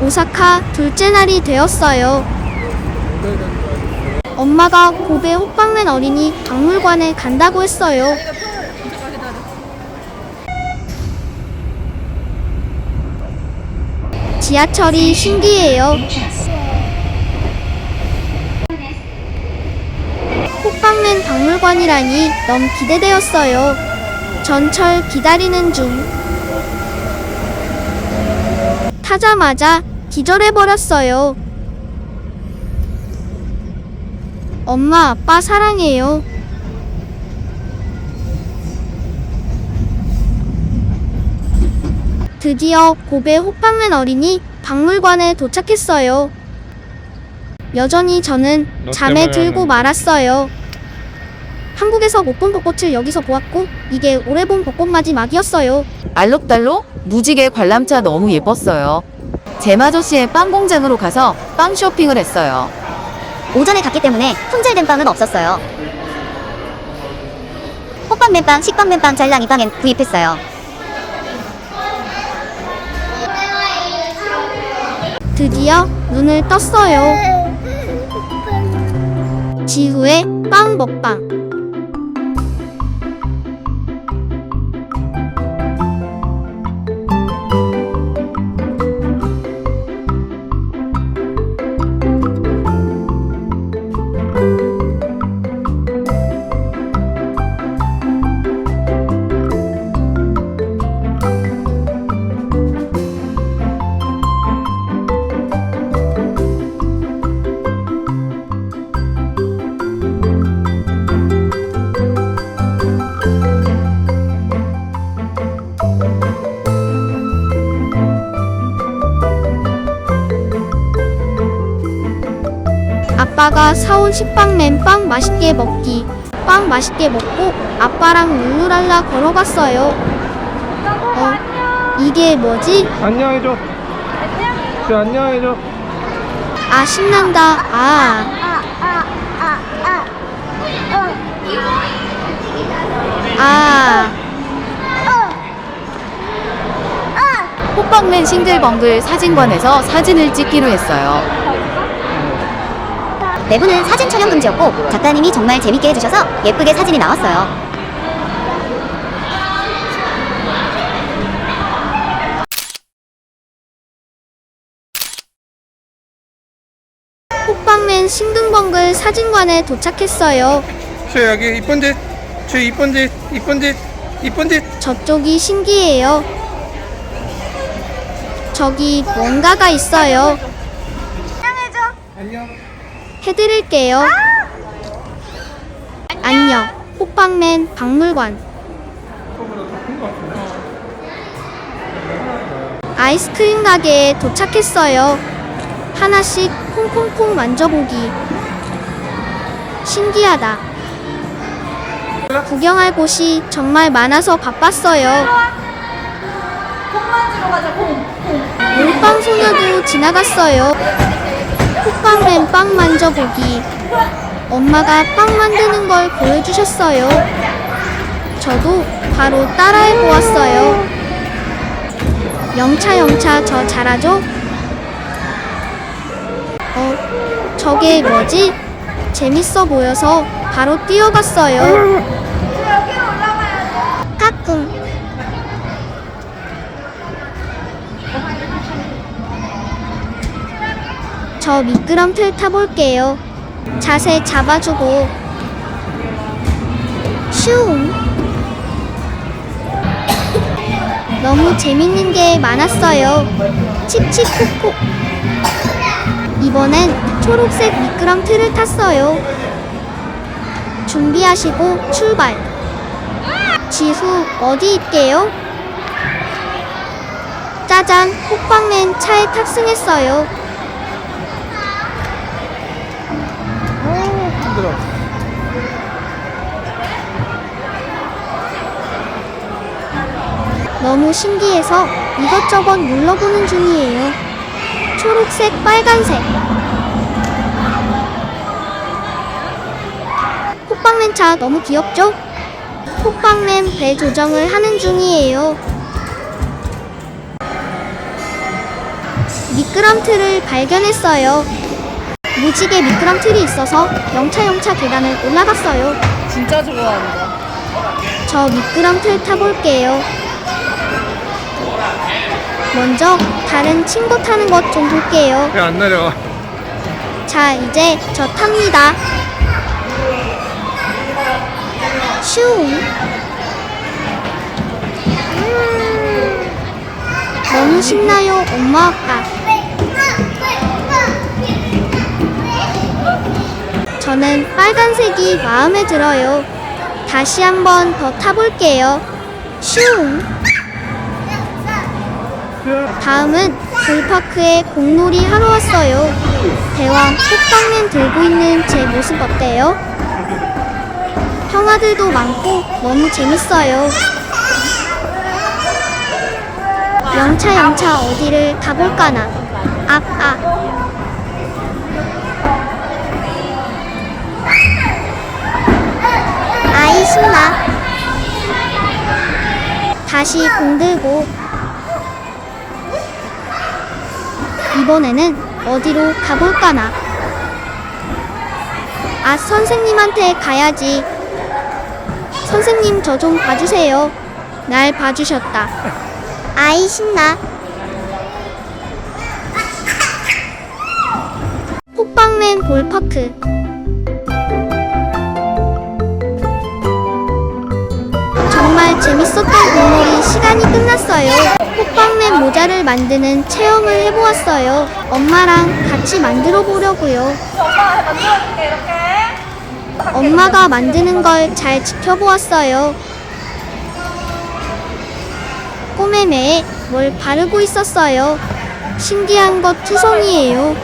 오사카 둘째 날이 되었어요. 엄마가 고베 호빵맨 어린이 박물관에 간다고 했어요. 지하철이 신기해요. 호빵맨 박물관이라니 너무 기대되었어요. 전철 기다리는 중. 타자마자 기절해버렸어요. 엄마, 아빠 사랑해요. 드디어 고베 호빵맨 어린이 박물관에 도착했어요. 여전히 저는 너 잠에 들고 말았어요. 한국에서 못 본 벚꽃을 여기서 보았고 이게 올해 본 벚꽃맞이 막이었어요. 알록달록 무지개 관람차 너무 예뻤어요. 제마저 씨의 빵 공장으로 가서 빵 쇼핑을 했어요. 오전에 갔기 때문에 품절된 빵은 없었어요. 호빵 맨빵, 식빵 맨빵, 잘랑이 빵엔 구입했어요. 드디어 눈을 떴어요. 지후의 빵 먹방. 아빠가 사온 식빵 맨빵 맛있게 먹기. 빵 맛있게 먹고 아빠랑 룰루랄라 걸어갔어요. 어, 이게 뭐지? 안녕해줘. 저 안녕해줘. 아, 신난다. 아. 아. 호빵맨 싱글벙글 사진관에서 사진을 찍기로 했어요. 내부는 사진 촬영 금지였고 작가님이 정말 재밌게 해주셔서 예쁘게 사진이 나왔어요. 호빵맨 싱글벙글 사진관에 도착했어요. 저 여기 이쁜 짓. 저 이쁜 짓. 이쁜 짓. 이쁜 짓. 저쪽이 신기해요. 저기 뭔가가 있어요. 안녕. 해드릴게요. 안녕. 호빵맨 박물관. 아이스크림 가게에 도착했어요. 하나씩 콩콩콩 만져보기. 신기하다. 구경할 곳이 정말 많아서 바빴어요. 물빵 소녀도 지나갔어요. 호빵맨 빵 만져보기. 엄마가 빵 만드는 걸 보여주셨어요. 저도 바로 따라해 보았어요. 영차 영차 저 잘하죠? 어, 저게 뭐지? 재밌어 보여서 바로 뛰어갔어요. 저 미끄럼틀 타볼게요. 자세 잡아주고. 슝. 너무 재밌는 게 많았어요. 칙칙콕콕. 이번엔 초록색 미끄럼틀을 탔어요. 준비하시고 출발. 지수 어디 있게요? 짜잔, 호빵맨 차에 탑승했어요. 너무 신기해서 이것저것 눌러보는 중이에요. 초록색, 빨간색. 호빵맨 차 너무 귀엽죠? 호빵맨 배 조정을 하는 중이에요. 미끄럼틀을 발견했어요. 무지개 미끄럼틀이 있어서 영차영차 계단을 올라갔어요. 진짜 좋아한다. 저 미끄럼틀 타볼게요. 먼저 다른 친구 타는 것 좀 볼게요. 왜 안 내려와? 자, 이제 저 탑니다. 슝. 음, 너무 신나요, 엄마 아빠. 저는 빨간색이 마음에 들어요. 다시 한번 더 타볼게요. 슝. 다음은 볼파크에 공놀이 하러 왔어요. 대왕 호빵맨 들고 있는 제 모습 어때요? 형아들도 많고 너무 재밌어요. 영차 영차 어디를 가볼까나. 아, 아. 아이 신나. 다시 공 들고 이번에는 어디로 가볼까나? 아, 선생님한테 가야지. 선생님, 저 좀 봐주세요. 날 봐주셨다. 아이, 신나. 호빵맨 볼파크. 정말 재밌었던 공놀이 시간이 끝났어요. 호빵맨 모자를 만드는 체험을 해보았어요. 엄마랑 같이 만들어 보려고요. 엄마가 만드는 걸 잘 지켜보았어요. 꼬매매에 뭘 바르고 있었어요. 신기한 것 투성이에요.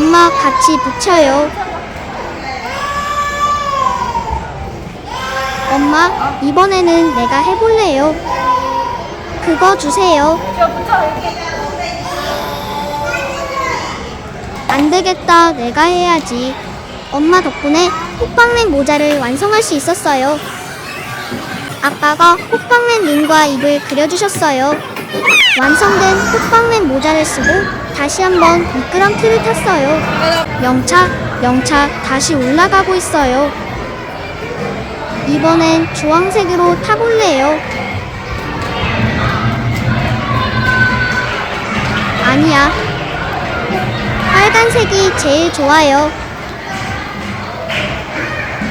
엄마 같이 붙여요. 엄마, 이번에는 내가 해볼래요. 그거 주세요. 안 되겠다, 내가 해야지. 엄마 덕분에 호빵맨 모자를 완성할 수 있었어요. 아빠가 호빵맨 눈과 입을 그려주셨어요. 완성된 호빵맨 모자를 쓰고 다시 한번 미끄럼틀을 탔어요. 영차, 영차 다시 올라가고 있어요. 이번엔 주황색으로 타볼래요. 아니야. 빨간색이 제일 좋아요.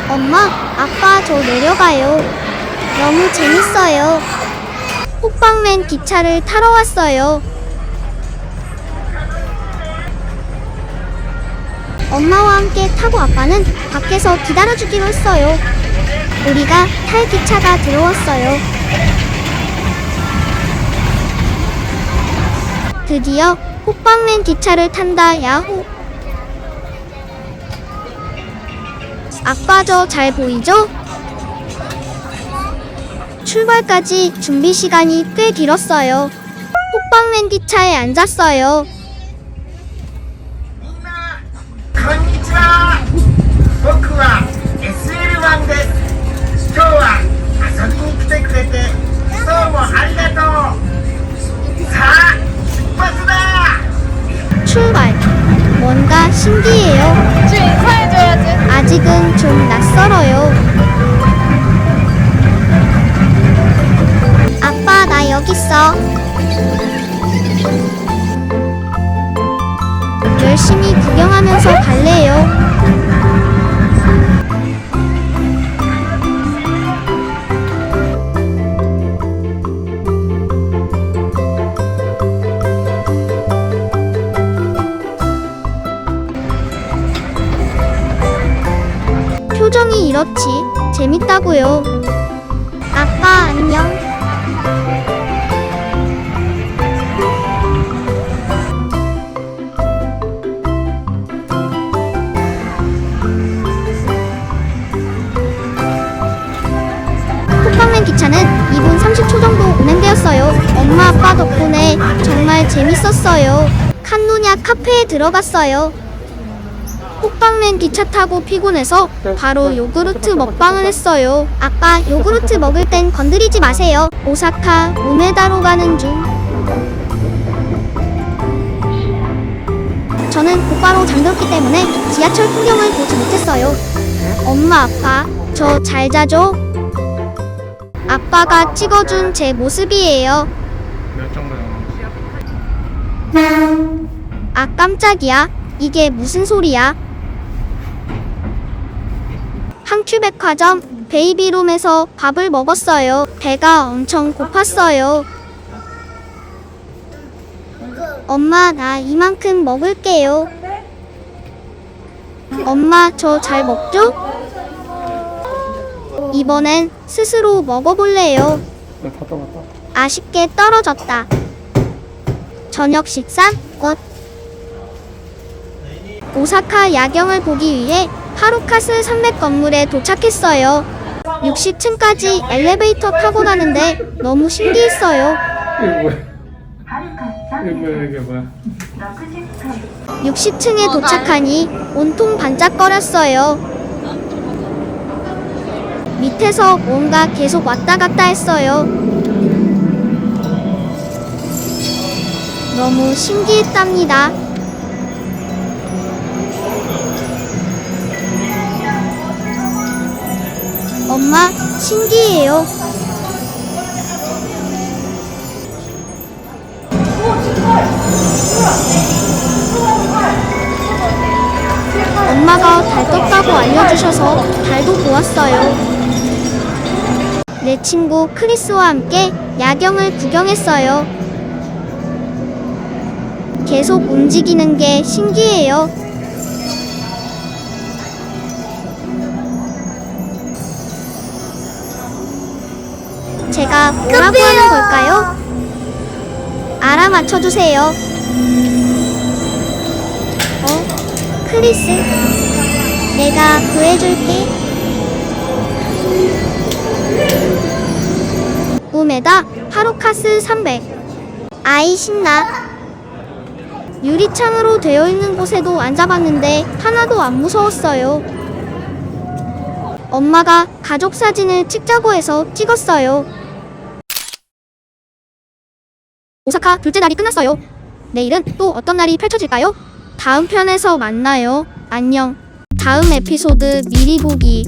엄마, 아빠 저 내려가요. 너무 재밌어요. 호빵맨 기차를 타러 왔어요. 엄마와 함께 타고 아빠는 밖에서 기다려주기로 했어요. 우리가 탈 기차가 들어왔어요. 드디어 호빵맨 기차를 탄다 야호. 아빠 저 잘 보이죠? 출발까지 준비 시간이 꽤 길었어요. 호빵맨 기차에 앉았어요. 僕は SL1 です今日は遊びに来てくれてどうもありがとうさあ出発だ 출발. 뭔가 신기해요. 지금 인사해줘야지. 아직은 좀 낯설어요. 표정이 이렇지. 재밌다고요. 아빠, 안녕. 호빵맨 기차는 2분 30초 정도 운행되었어요. 엄마 아빠 덕분에 정말 재밌었어요. 칸누냐 카페에 들어갔어요. 호빵맨 기차 타고 피곤해서 바로 요구르트 먹방을 했어요. 아빠 요구르트 먹을 땐 건드리지 마세요. 오사카 우메다로 가는 중. 저는 곧바로 잠들었기 때문에 지하철 풍경을 보지 못했어요. 엄마 아빠 저 잘 자죠? 아빠가 찍어준 제 모습이에요. 아 깜짝이야. 이게 무슨 소리야? 항큐백화점 베이비룸에서 밥을 먹었어요. 배가 엄청 고팠어요. 엄마 나 이만큼 먹을게요. 엄마 저 잘 먹죠? 이번엔 스스로 먹어볼래요. 아쉽게 떨어졌다. 저녁 식사 끝. 오사카 야경을 보기 위해 하루카스 산맥 건물에 도착했어요. 60층까지 엘리베이터 타고 가는데 너무 신기했어요. 이거 뭐야? 이거 뭐야, 이게 뭐야? 60층에 도착하니 온통 반짝거렸어요. 밑에서 뭔가 계속 왔다 갔다 했어요. 너무 신기했답니다. 엄마, 신기해요. 엄마가 달 떴다고 알려주셔서 달도 보았어요. 내 친구 크리스와 함께 야경을 구경했어요. 계속 움직이는 게 신기해요. 제가 뭐라고 하는 걸까요? 알아맞혀주세요. 어? 크리스? 내가 구해줄게. 우메다 하루카스 300. 아이 신나. 유리창으로 되어 있는 곳에도 앉아봤는데 하나도 안 무서웠어요. 엄마가 가족 사진을 찍자고 해서 찍었어요. 오사카 둘째 날이 끝났어요. 내일은 또 어떤 날이 펼쳐질까요? 다음 편에서 만나요. 안녕. 다음 에피소드 미리 보기.